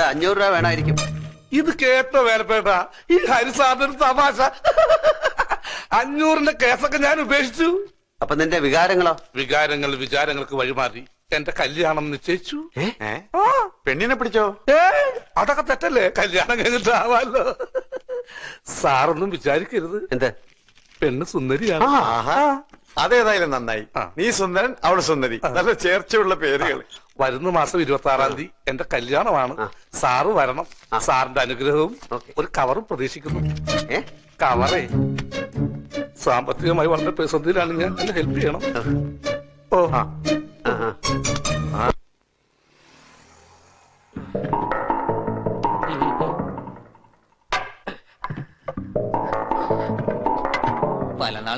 എന്താ അഞ്ഞൂറ് രൂപ വേണമായിരിക്കും ഇത് കേട്ടോ വേലപ്പേട്ട. ഈ ഹരിസാറിന്റെ തമാശ. അഞ്ഞൂറിന്റെ കേസൊക്കെ ഞാൻ ഉപേക്ഷിച്ചു. അപ്പൊ നിന്റെ വികാരങ്ങളോ? വികാരങ്ങൾ വിചാരങ്ങൾക്ക് വഴിമാറി. എന്റെ കല്യാണം നിശ്ചയിച്ചു. ഏ? പെണ്ണിനെ പിടിച്ചോ? ഏ? അതൊക്കെ തെറ്റല്ലേ? കല്യാണം കഴിഞ്ഞിട്ടാവാലോ സാറൊന്നും വിചാരിക്കരുത്. എന്താ? പെണ്ണ് സുന്ദരിയാണ്. ആഹാ. അതേതായാലും നന്നായി. നീ സുന്ദരൻ അവൾ സുന്ദരി. നല്ല ചേർച്ചയുള്ള പേരുകൾ. വരുന്ന മാസം ഇരുപത്തി ആറാം തീയതി എന്റെ കല്യാണമാണ്. സാറ് വരണം. സാറിന്റെ അനുഗ്രഹവും ഒരു കവറും പ്രതീക്ഷിക്കുന്നു. കവറേ. സാമ്പത്തികമായി വളരെ പ്രതിസന്ധിയിലാണ് ഞാൻ. എന്നെ ഹെൽപ്പ് ചെയ്യണം. ഓ. ആ.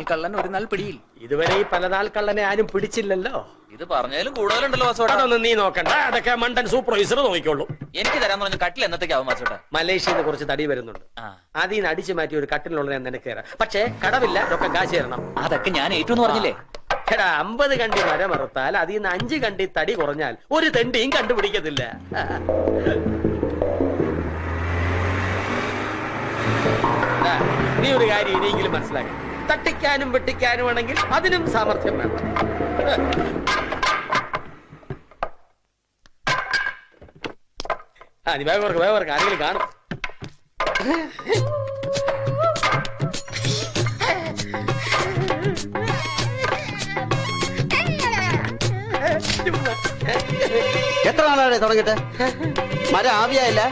നാൾ കള്ളൻ ഒരു നാൾ പിടിയിൽ. ഇതുവരെ ഈ പലനാൾ കള്ളനെ ആരും പിടിച്ചില്ലല്ലോ. ഇത് പറഞ്ഞാലും കൂടുതലുണ്ടല്ലോ വാസോട്ടാ അതൊന്നും നീ നോക്കണ്ട. അതൊക്കെ മണ്ടൻ സൂപ്പർവൈസർ നോക്കിക്കോളൂ. എനിക്ക് തരാൻ പറഞ്ഞ കട്ടിൽ എന്നത്തേക്കാവും വാസോട്ടാ മലേഷ്യയിൽ നിന്ന് കുറച്ച് തടി വരുന്നുണ്ട്. ആ. അതിൽ നിന്ന് അടിച്ചു മാറ്റി ഒരു കട്ടിലുള്ള ഞാൻ നിനക്ക് തരാം. പക്ഷേ കടവില്ല ഒക്കെ കാശ് തരണം. അതൊക്കെ ഞാൻ ഏറ്റവും എന്ന് പറഞ്ഞില്ലേ? എടാ അമ്പത് കണ്ടി മരം മറുത്താൽ അതിൽ നിന്ന് അഞ്ച് കണ്ടി തടി കുറഞ്ഞാൽ ഒരു തെണ്ടിയും കണ്ടുപിടിക്കത്തില്ല. ദാ, നീ ഒരു കാര്യം ഇനിയെങ്കിലും മനസ്സിലാക്കി. തട്ടിക്കാനും വെട്ടിക്കാനും ആണെങ്കിൽ അതിനും സാമർഥ്യം വേണം. ആ നീ വേഗം വേഗം ആരെങ്കിലും കാണും. എത്ര നാളാണ് തുടങ്ങിട്ട് മരം ആവിയായില്ല.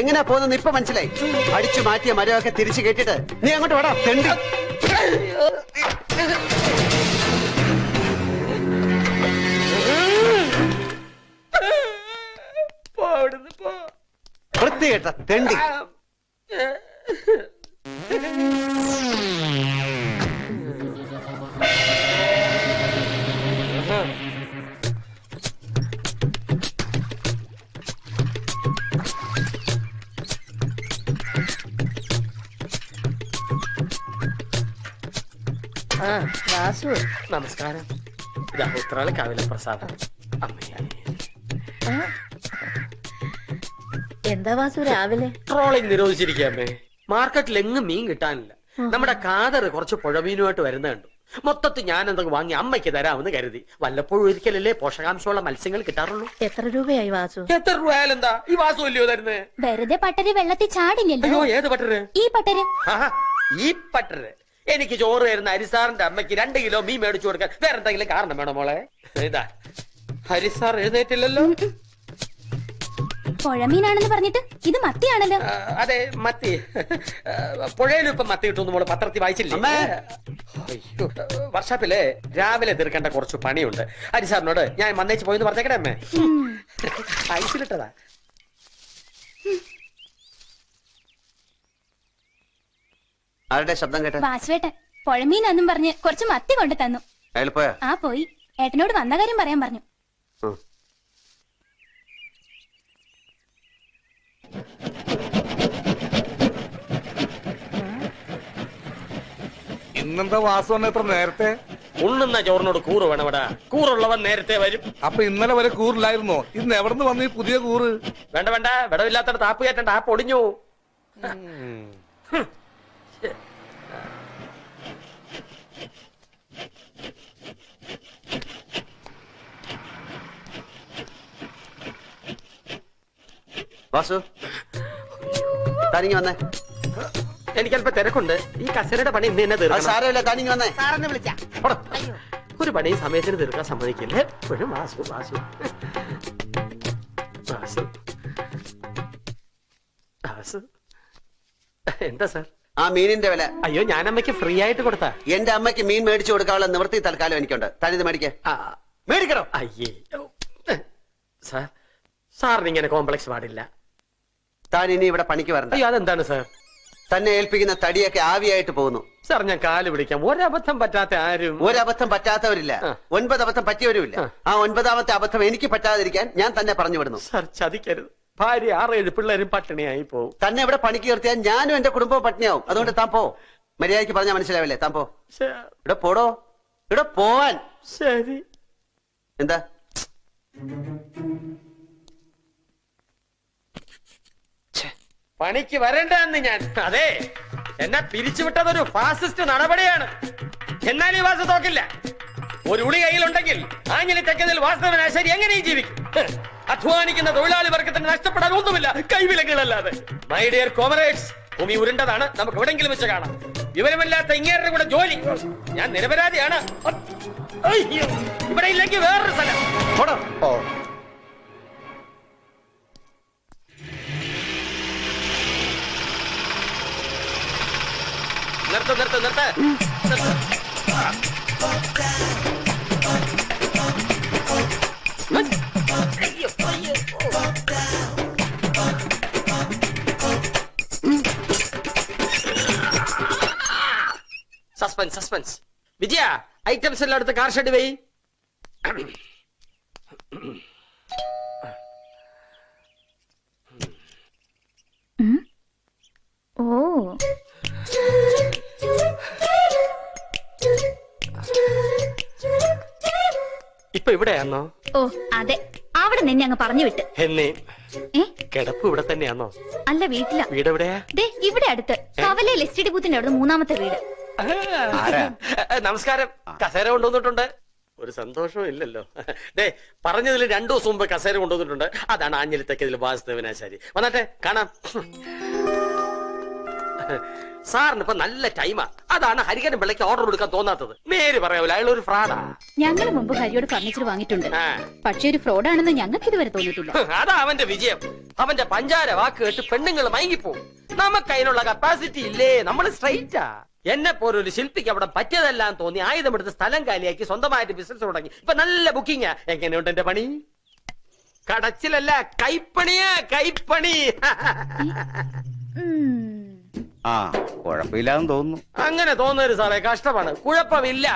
എങ്ങനെയാ പോകുന്നത് ഇപ്പൊ മനസ്സിലായി. അടിച്ചു മാറ്റിയ മരമൊക്കെ തിരിച്ചു കേട്ടിട്ട് നീ അങ്ങോട്ട് വേടാ തെണ്ടി. പോ അവിടുന്ന് പോ. വൃത്തി കേട്ട തെണ്ടി വാസു നമസ്കാരം. ഇതാ ഉത്രാളി കാവിലെ പ്രസാദം. അമ്മേ എന്താ വാസു രാവിലെ? ട്രോളിംഗ് നിരോധിച്ചിരിക്കുക അമ്മേ. മാർക്കറ്റിൽ എങ്ങും മീൻ കിട്ടാനില്ല. നമ്മുടെ കാതർ കുറച്ച് പുഴമീനുമായിട്ട് വരുന്ന കണ്ടു മൊത്തത്തിൽ ഞാൻ എന്തൊക്കെ വാങ്ങി അമ്മയ്ക്ക് തരാമെന്ന് കരുതി. വല്ലപ്പോഴും ഒരിക്കലല്ലേ പോഷകാംശമുള്ള മത്സ്യങ്ങൾ കിട്ടാറുള്ളൂ? എത്ര രൂപയായി വാസു? എത്ര രൂപയാലെന്താ എന്താ? ഈ വാസു അല്ലയോ തരുന്നേ? വെറുതെ പട്ടര് വെള്ളത്തിൽ ചാടില്ലല്ലോ. ഏത് പട്ടര്? ഈ പട്ടര്. ഈ പട്ടര്. എനിക്ക് ചോറ് തരുന്ന ഹരിസാറിന്റെ അമ്മയ്ക്ക് രണ്ട് കിലോ മീൻ മേടിച്ചു കൊടുക്കാൻ വേറെ എന്തെങ്കിലും കാരണം വേണോ മോളെ? ഇതാ. ഹരിസാർ എഴുന്നേറ്റില്ലല്ലോ? പുഴമീനാണെന്ന് പറഞ്ഞിട്ട് ഇത് മത്തിയാണല്ലോ. ആ, അതെ മത്തി. പുഴയിലും ഇപ്പൊ മത്തി കിട്ടുന്നു മോൾ പത്രത്തിൽ വായിച്ചില്ലേ? അമ്മേ. അയ്യോ വർഷാപ്പിലെ രാവിലെ തീർക്കേണ്ട കുറച്ച് പണിയുണ്ട്. ഹരിസാറിനോട് ഞാൻ മന്നേച്ച് പോയെന്ന് പറഞ്ഞേക്കണേ അമ്മേ. ഐസിലിട്ടതാ ആരുടെ ശബ്ദം കേട്ട? വാസുവേട്ടൻ പുഴമീനെന്നും പറഞ്ഞ് കുറച്ച് മത്തി കൊണ്ടു തന്നു. അയാൾ പോയാ? ആ പോയി. ഏട്ടനോട് വന്ന കാര്യം പറയാൻ പറഞ്ഞു. ഇന്നെന്താ ഇന്നെന്താ വന്ന എത്ര നേരത്തെ? ഉണ്ണുന്ന ചോറിനോട് കൂറ് വേണവടാ കൂറുള്ളവൻ നേരത്തെ വരും. അപ്പൊ ഇന്നലെ വരെ കൂറില്ലായിരുന്നോ? ഇന്ന് എവിടുന്ന് വന്നു ഈ പുതിയ കൂറ്? വേണ്ട വേണ്ട. വിടവില്ലാത്തടത്ത് താപ്പ് കയറ്റണ്ട. ആപ്പ് ഒടിഞ്ഞു വാസു തനിങ്ങി വന്നേ. എനിക്ക് അല്പം തിരക്കുണ്ട്. ഈ കസേരയുടെ പണി ഇന്ന് തന്നെ സാരമില്ല താനിങ്ങി വന്നേ. ഒരു പണി സമയത്തിന് തീർക്കാൻ സമ്മതിക്കില്ലേ. എപ്പോഴും വാസു വാസു. വാസു. വാസു. എന്താ സാർ? ആ മീനിന്റെ വില. അയ്യോ ഞാൻ അമ്മയ്ക്ക് ഫ്രീ ആയിട്ട് കൊടുത്താ. എന്റെ അമ്മയ്ക്ക് മീൻ മേടിച്ചു കൊടുക്കാനുള്ള നിവൃത്തി തൽക്കാലം എനിക്കുണ്ട്. തനിത് മേടിക്കേ. മേടിക്കണോ? അയ്യേ. സാർ സാറിന് ഇങ്ങനെ കോംപ്ലക്സ് പാടില്ല. താൻ ഇനി ഇവിടെ പണിക്ക് വരണ്ട. അയ്യോ അതെന്താണ് സാർ? തന്നെ ഏൽപ്പിക്കുന്ന തടിയൊക്കെ ആവിയായിട്ട് പോകുന്നു. സാർ ഞാൻ കാൽ പിടിക്കാം. ഒരബദ്ധം പറ്റാത്ത ആരും ഒരബദ്ധം പറ്റാത്തവരില്ല. ഒൻപത് അബദ്ധം പറ്റിയവരുമില്ല. ആ. ഒൻപതാമത്തെ അബദ്ധം എനിക്ക് പറ്റാതിരിക്കാൻ ഞാൻ തന്നെ പറഞ്ഞു വിടുന്നു. സാർ ചതിക്കരുത്. ഭാര്യ ആറേഴ് പിള്ളേരും പട്ടിണിയായി പോകും തന്നെ ഇവിടെ പണിക്ക് നിർത്തിയാൽ ഞാനും എന്റെ കുടുംബവും പട്ടിണിയാവും. അതുകൊണ്ട് താൻ പോ. മര്യാദയ്ക്ക് പറഞ്ഞാൽ മനസ്സിലാവില്ലേ? താൻ പോ. ഇവിടെ പോടോ. ഇവിടെ പോവാൻ. ശരി. എന്താ? പണിക്ക് വരണ്ടെന്ന് ഞാൻ. അതെ എന്നെ പിരിച്ചുവിട്ടതൊരു ഫാസിസ്റ്റ് നടപടിയാണ്. എന്നാൽ ഈ വാസ തോക്കില്ല. ഒരു ഉളി കയ്യിലുണ്ടെങ്കിൽ ആഞ്ഞിലി തെക്കതിൽ വാസ്തവനാശരി എങ്ങനെയും ജീവിക്കും. അധ്വാനിക്കുന്ന തൊഴിലാളി വർഗത്തിന് നഷ്ടപ്പെടാൻ ഒന്നുമില്ല കൈവിലങ്ങളല്ലാതെ മൈ ഡിയർ കോമറേഡ്സ് ഭൂമി ഉരുണ്ടതാണ് നമുക്ക് എവിടെങ്കിലും വെച്ച് കാണാം. വിവരമില്ലാത്ത ഇങ്ങേരുടെ കൂടെ ജോലി. ഞാൻ നിരപരാധിയാണ്. ഇവിടെ ഇല്ലെങ്കിൽ വേറൊരു സ്ഥലം. നിർത്ത് നിർത്ത് നിർത്ത് നിർത്ത്. അയ്യോ, അയ്യോ. സസ്പെൻസ് സസ്പെൻസ് വിജയ ഐറ്റംസ് എല്ലാം എടുത്ത് കാർ ഷെഡ് വെയ് ഓ ഇപ്പൊ ഇവിടെയാണോ ഓ അതെ. അവിടെ നിന്നെ അങ്ങ് പറഞ്ഞു വിട്ട്. എന്നേ കിടപ്പ് ഇവിടെ തന്നെയാണോ അല്ല വീട്ടില. വീട് എവിടെയാ ഇവിടെ അടുത്ത്. കവലെ ലിസ്റ്റിഡ് ബൂത്തിന്റെ അവിടെ മൂന്നാമത്തെ വീട്? നമസ്കാരം. കസേര കൊണ്ടുവന്നിട്ടുണ്ട്. ഒരു സന്തോഷവും ഇല്ലല്ലോ. ദേ പറഞ്ഞതിൽ രണ്ടു ദിവസം മുമ്പ് കസേര കൊണ്ടുവന്നിട്ടുണ്ട്. അതാണ് ആഞ്ഞിലിത്തക്കതിൽ വാസുദേവനാശാരി വന്നാട്ടെ കാണാം. സാറിന് ഇപ്പൊ നല്ല ടൈമാ. അതാണ് ഹരികരൻ പിള്ളയ്ക്ക് ഓർഡർ കൊടുക്കാൻ തോന്നാത്തത്. നേര് പറയാവില്ല അയാൾ ഒരു ഫ്രാഡാ ഞങ്ങൾ മുമ്പ് ഹരിയോട് ഫർണിച്ചർ വാങ്ങിയിട്ടുണ്ട്. പക്ഷെ ഒരു ഫ്രോഡാണെന്ന് ഞങ്ങൾക്ക് ഇതുവരെ തോന്നിയിട്ടില്ല. അതാ അവന്റെ വിജയം. അവന്റെ പഞ്ചാര വാക്ക് കേട്ട് പെണ്ണുങ്ങൾ മയങ്ങിപ്പോവും. നമുക്ക് അതിനുള്ള കപ്പാസിറ്റി ഇല്ലേ? നമ്മൾ സ്ട്രൈറ്റാ എന്നെ പോലൊരു ശില്പിക്ക് അവിടെ പറ്റിയതെല്ലാം തോന്നി ആയുധമെടുത്ത് സ്ഥലം കാലിയാക്കി സ്വന്തമായിട്ട് ബിസിനസ് തുടങ്ങി. ഇപ്പൊ നല്ല ബുക്കിംഗാ എങ്ങനെയുണ്ട് എന്റെ പണി? കടച്ചിലല്ല കൈപ്പണിയാ കൈപ്പണി. ആ കുഴപ്പമില്ലാന്ന് തോന്നുന്നു. അങ്ങനെ തോന്നരുത് സാറേ കഷ്ടമാണ്. കുഴപ്പമില്ല.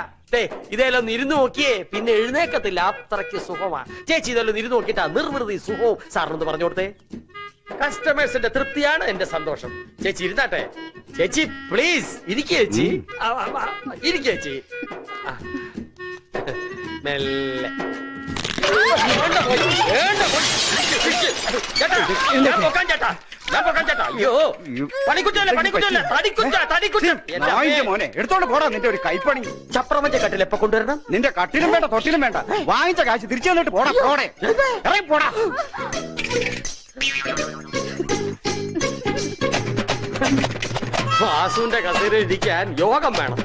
ഇതെല്ലാം ഇരുന്ന് നോക്കിയേ പിന്നെ എഴുന്നേക്കത്തില്ല. അത്രയ്ക്ക് സുഖമാ ചേച്ചി ഇതെല്ലാം ഇരുന്ന് നോക്കിട്ടാ നിർവൃതി സുഖവും സാറിനൊന്ന് പറഞ്ഞു കൊടുത്തേ. കസ്റ്റമേഴ്സിന്റെ തൃപ്തിയാണ് എന്റെ സന്തോഷം. ചേച്ചി ഇരുന്നാട്ടെ. ചേച്ചി പ്ലീസ് ഇരിക്കേ ചേച്ചി. ആ, ചേച്ചി. മെല്ലെ. ചേട്ടാ, ഞാൻ പൊക്കാൻ ചേട്ടാ. അയ്യോ. പണിക്കുറ്റല്ലേ പണിക്കുറ്റല്ലേ തടിക്കുറ്റ. തടിക്കുറ്റ. മോനെ എടുത്തോണ്ട് പോടാ നിന്റെ ഒരു കൈപ്പണി. ചപ്രമന്റെ കട്ടിൽ എപ്പോ കൊണ്ടുവരണം? നിന്റെ കട്ടിലും വേണ്ട തൊട്ടിലും വേണ്ട. വാങ്ങിച്ച കാശ് തിരിച്ചു തന്നിട്ട് പോടാ പോടെ. ഇറങ്ങി പോടാ. വാസുവിന്റെ കസേര ഇരിക്കാൻ യോഗം വേണം.